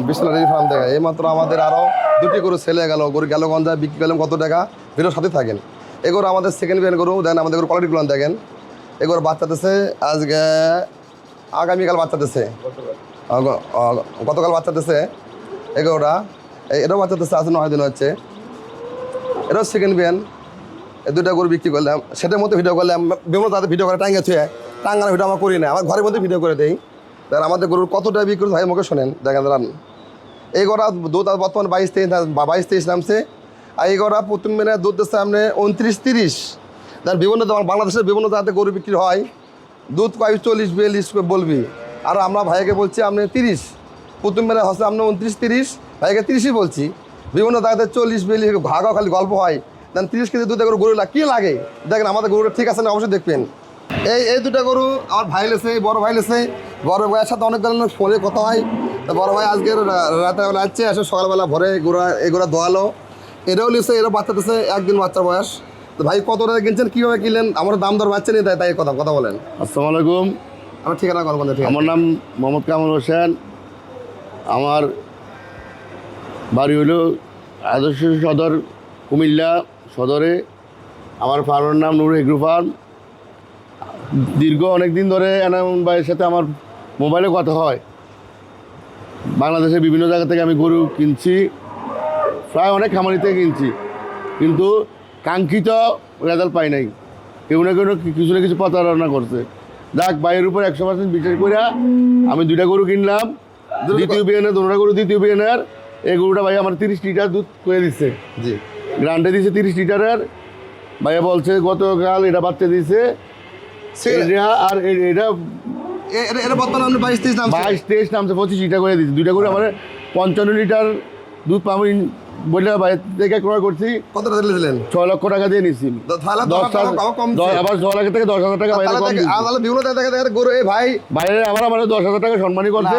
Bisleri farm দেখা। এই মাত্র আমাদের আরও দুটি গরু ছেলে গেল। গরু গেল গঞ্জায় বিক্রি করলাম কত টাকা? ভিডিওর সাথে থাকেন। এগুলো আমাদের সেকেন্ড বিয়ান গরু দেখেন আমাদের কোয়ালিটিগুলো দেখেন। এগুলো বাচ্চা দিছে আজকে, আগামীকাল বাচ্চা আগ- গতকাল বাচ্চা দিছে। এগুলোটা এটাও বাচ্চা দিছে, আজ নয় দিন হচ্ছে। এটাও সেকেন্ড বিয়ান এই দুটা গরু বিক্রি করলাম। সেটার মধ্যে ভিডিও করলাম। বিভিন্ন তাদের ভিডিও করে টাঙ্গে ছুঁয়ে টাঙ্গানো ভিডিও আমরা করি না। আমার ঘরের মধ্যে ভিডিও করে দেই। দেখেন আমাদের গরুর কতটা বিক্রি ভাই মুখে শোনেন, দেখেন, দাঁড়ান। এই গড়া দুধ আর বর্তমান বাইশ তেইশ বাইশ তেইশ নামছে। আর এই গড়া প্রথম মেনে দুধ দিচ্ছে আপনি উনত্রিশ তিরিশ। দেন বিভিন্ন বাংলাদেশের বিভিন্ন জায়গাতে গরু বিক্রি হয়। দুধ কয় চল্লিশ, বিয়াল্লিশ বলবি। আর আমরা ভাইকে বলছি, আপনি তিরিশ। প্রথম মেনে হচ্ছে আপনি উনত্রিশ তিরিশ, ভাইকে তিরিশই বলছি। বিভিন্ন জায়গাতে চল্লিশ, বিয়াল্লিশ ঘাগা খালি গল্প হয়। দেন তিরিশ কেজি দুধে গরু গরু কি লাগে? দেখেন, আমাদের গরুটা ঠিক আছে না, অবশ্যই দেখবেন। এই এই দুটো গরু আমার ভাই লেছে বড় ভাই লেছে। বড় ভাইয়ের সাথে অনেক ধরনের ফোনে কথা হয়। তো বড় ভাই আজকে রাতেবেলা আসছে এসে সকালবেলা ভরে গোড়া এগুলো দোয়ালো। এটাও লিখছে এরা বাচ্চা দিচ্ছে একদিন বাচ্চা বয়স। তো ভাই কত টাকা কিনছেন কীভাবে কিনলেন? আমার দাম দর বাচ্চা দেয় তাই কথা কথা বলেন। আসসালামু আলাইকুম। আমার ঠিকানা বন্ধু ঠিক আমার নাম মোহাম্মদ কামাল হোসেন। আমার বাড়ি হলো আদর্শ সদর কুমিল্লা সদরে। আমার ফার্মের নাম নুর এগ্রো ফার্ম দীর্ঘ অনেক দিন ধরে এনামুল ভাইয়ের সাথে আমার মোবাইলে কথা হয়। বাংলাদেশের বিভিন্ন জায়গা থেকে আমি গরু কিনছি প্রায় অনেক খামারি থেকে কিনছি। কিন্তু কাঙ্ক্ষিত রেজাল্ট পাই নাই। কেউ না কেউ কিছু না কিছু প্রতারণা করছে। যাক বাইরের উপর একশো পার্সেন্ট বিশ্বাস করে আমি দুইটা গরু কিনলাম। দ্বিতীয় বিয়ানের দুটা গরু দ্বিতীয় বিয়ানের। এই গরুটা ভাই আমার তিরিশ লিটার দুধ করে দিচ্ছে জি। গ্রান্টে দিছে তিরিশ লিটারের। ভাইয়া বলছে গতকাল এটা বাচ্চা দিছে আর এটা এটা- বর্তমানে বাইশ তেইশ বাইশ তেইশ নামছে পঁচিশ লিটার করে দিচ্ছে দুইটা করে আমার পঞ্চান্ন লিটার দুধ বাইরে থেকে ক্রয় করছি। কত টাকা দিলেন? ছয় লক্ষ টাকা দিয়ে নিচ্ছি আবার লাখ থেকে দশ হাজার টাকা বাইরে তাহলে দেখে- বিভিন্ন জায়গায় দেখা গরু এই ভাই। বাইরে আবার আমার দশ হাজার টাকা সম্মানই করছে।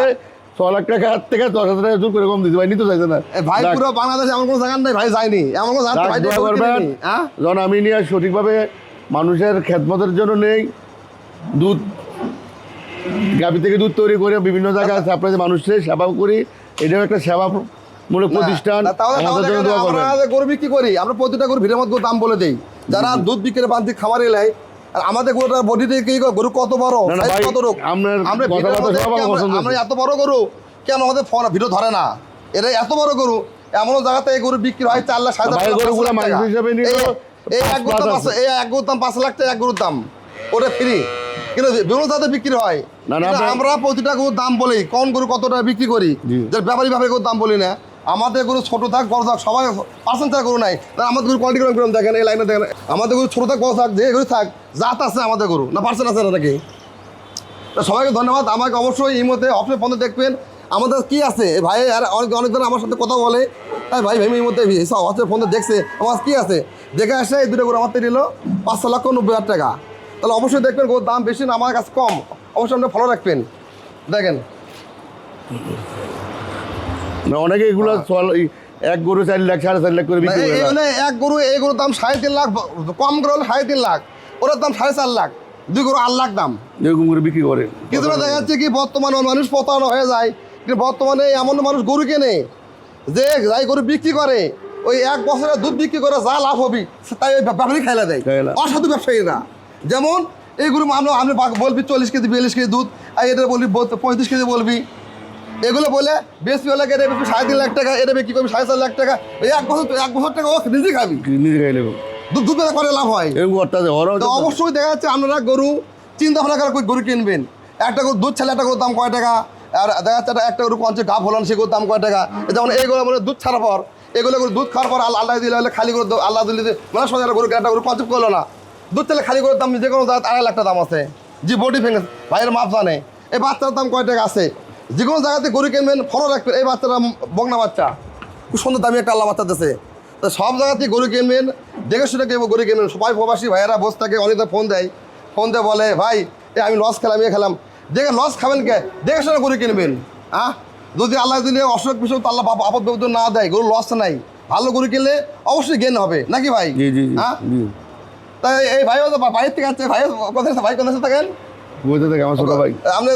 ছ লাখ টাকা থেকে দশ হাজার টাকা জোর করে কম ভাই নিতে চাইছে না। ভাই যাক, পুরো বাংলাদেশে এমন কোনো জায়গা নেই ভাই যায়নি। এমন কোনো জায়গা করবেন। হ্যাঁ? যখন আমি নিয়ে সঠিকভাবে মানুষের খেদমতের জন্য নেই। দুধ গাভী থেকে দুধ তৈরি করে বিভিন্ন জায়গায় সাপ্লাই মানুষের সেবা করি এটাও একটা সেবামূলক প্রতিষ্ঠান। না, তাহলে আমাদের তাহলে জন্য দোয়া আমরা করবেন। যে গরু বিক্রি করি আমরা প্রতিটা গরু ভিড়ের মধ্যে দাম বলে দেই। যারা দুধ বিক্রি বান্তি খামারে লাই আর আমাদের গরুটা বডিতে কি গরু কত বড়? কত রোগ? আমরা সব। এত বড় গরু কেন আমাদের ভিডিও ধরে না? এটা এত বড় গরু এমনও জায়গাতে এই গরু বিক্রি হয় চার লাখ সাড়ে। এই- এক গরুর দাম। এই এক গরুর দাম পাঁচ লাখ টাকা এক গরুর দাম। ওটা ফ্রি কিন্তু বিভিন্ন জাতে বিক্রি হয়। আমরা প্রতিটা গরুর দাম বলি কোন গরু কত টাকা বিক্রি করি? যে ব্যাপারী ব্যাপারী গরুর দাম বলি না। আমাদের গরু ছোট থাক বড় থাক সবাই পার্সেন্ট ছাড়া গরু নাই। আমাদের গরু কোয়ালিটি কীরকম দেখেন এই লাইনে দেখেন। আমাদের গরু ছোট থাক বড় থাক যে গরু থাক জাত আছে আমাদের গরু। না পার্সেন্ট আছে না নাকি? সবাইকে ধন্যবাদ। আমাকে অবশ্যই এই মধ্যে অপশন বন্ধ দেখবেন। আমাদের কি আছে? ভাই আর অনেক অনেকজন আমার সাথে কথা বলে। তাই ভাই ভাই এই মধ্যে হচ্ছে ফোনে দেখছে। আমার কি আছে? দেখে আসে এই দুটো গরু আমার থেকে নিল পাঁচশো লক্ষ নব্বই হাজার টাকা। তাহলে অবশ্যই দেখবেন গরুর দাম বেশি না আমার কাছে কম। অবশ্যই আপনি ফলো রাখবেন। দেখেন। অনেকে এগুলো এক গরু চার লাখ সাড়ে চার লাখ করে বিক্রি করে মানে এক গরু এই গরুর দাম সাড়ে তিন লাখ কম করে হলে সাড়ে তিন লাখ। ওটার দাম সাড়ে চার লাখ। দুই গরু আট লাখ দাম। এরকম করে বিক্রি করে। কিন্তু দেখা যাচ্ছে কি বর্তমানে মানুষ প্রতারণা হয়ে যায়। কিন্তু বর্তমানে এমন মানুষ গরু কেনে যে যাই গরু বিক্রি করে ওই এক বছরে দুধ বিক্রি করে যা লাভ হবি তাই ওই ব্যবসায়ী খাইলা দেয়। অসাধু ব্যবসায়ীরা। যেমন এই গরু মানুষ আমি বলবি চল্লিশ কেজি বিয়াল্লিশ কেজি দুধ আর এটা বলবি পঁয়ত্রিশ কেজি বলবি। এগুলো বলে বেশি হলে এটা বিক্রি সাড়ে তিন লাখ টাকা এটা বিক্রি করবি সাড়ে চার লাখ টাকা এই এক বছর এক বছর টাকা ও নিজে খাবি। নিজে খাই নেব দুধ দুধ করে লাভ হয়। অবশ্যই দেখা যাচ্ছে আপনারা গরু চিন্তা ভাবনা করে গরু কিনবেন। একটা গরু দুধ ছাড়লে একটা গরুর দাম কয় টাকা? আর দেখা যাচ্ছে একটা- একটা গরু পঞ্চে গা ফলান সে গরুর দাম কয় টাকা? যেমন এইগুলো মানে দুধ ছাড়ার পর এগুলো গরু দুধ খাওয়ার পর আল্লাহ দিলে হলে খালি গরু আল্লাহ দিলে মানে সোজা গরু একটা গরু কনসেপ্ট করল না। দুধ চালে খালি করে দাম যে কোনো জায়গায় আড়াই লাখ টাকা দাম আছে। জি বডি ফিটনেস। ভাইয়ের মাপ জানে। এই বাচ্চার দাম কয় টাকা আছে? যে কোনো জায়গাতে গরু কিনবেন ফলো রাখবেন। এই বাচ্চাটা বগনা বাচ্চা। খুব সুন্দর দামি একটা আল্লাহ বাচ্চা দিতেছে তো সব জায়গাতেই গরু কিনবেন দেখে শুনে কেউ গরু কিনবেন। সবাই প্রবাসী ভাইয়েরা বসে থাকে অনেকটা ফোন দেয়। ফোন দিয়ে বলে ভাই এ আমি লস খেলাম ইয়ে খেলাম। দেখে লস খাবেন কে? দেখে শুনে গরু কিনবেন। হ্যাঁ যদি আল্লাহ দিলে অসুখ বিসুখ তো আল্লাহ আপদ বিপদ না দেয়। গরু লস নাই। ভালো গরু কিনলে অবশ্যই গেন হবে। নাকি ভাই? হ্যাঁ তাই এই ভাইও তো বাইরের থেকে আসছে। ভাই কোথায় ভাই কোথায় থাকেন? বুঝতে থাকে আমার ছোট ভাই। আপনি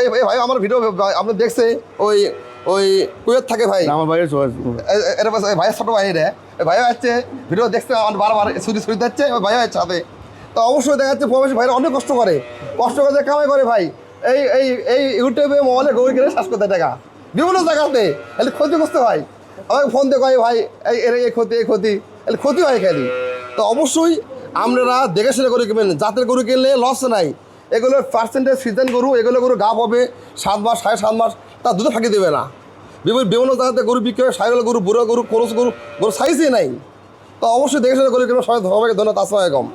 এই ভাই আমার ভিডিও আপনি দেখছে ওই ওই কুয়েত থাকে ভাই। আমার ভাইয়ের সবাই এ- এ- এর পাশে ভাইয়ের ছোট ভাই রে। ভাইও আছে ভিডিও দেখতে আমার বারবার ছুটি ছুটি যাচ্ছে ওই ভাইও আছে সাথে তো অবশ্যই দেখা যাচ্ছে প্রবাসী ভাইরা অনেক কষ্ট করে। কষ্ট করে কামাই করে ভাই। এই এই এই ইউটিউবে মোবাইলে গরু কিনে শ্বাস করতে টাকা। বিভিন্ন জায়গাতে এলে ক্ষতিগ্রস্ত হয়। আমাকে ফোন দিয়ে কয় ভাই এই এর এই ক্ষতি এই ক্ষতি। এলে ক্ষতি হয় খালি। তো অবশ্যই আপনারা দেখে শুনে গরু কিনবেন জাতের গরু কিনলে লস নাই। এগুলো পার্সেন্টেজ সিজন গরু, এগুলো গরু গা পাবে সাত মাস, সাড়ে সাত মাস তা দুধে ফাঁকি দেবে না। বিভিন্ন বিভিন্ন জায়গাতে গরু বিক্রি হয় সাইকেল গরু, বুড়ো গরু, করস গরু গরু সাইজই নাই। তো অবশ্যই দেখে শুনে গরু কিনবেন সবাই সবাইকে ধন্যবাদ আসসালামাইকুম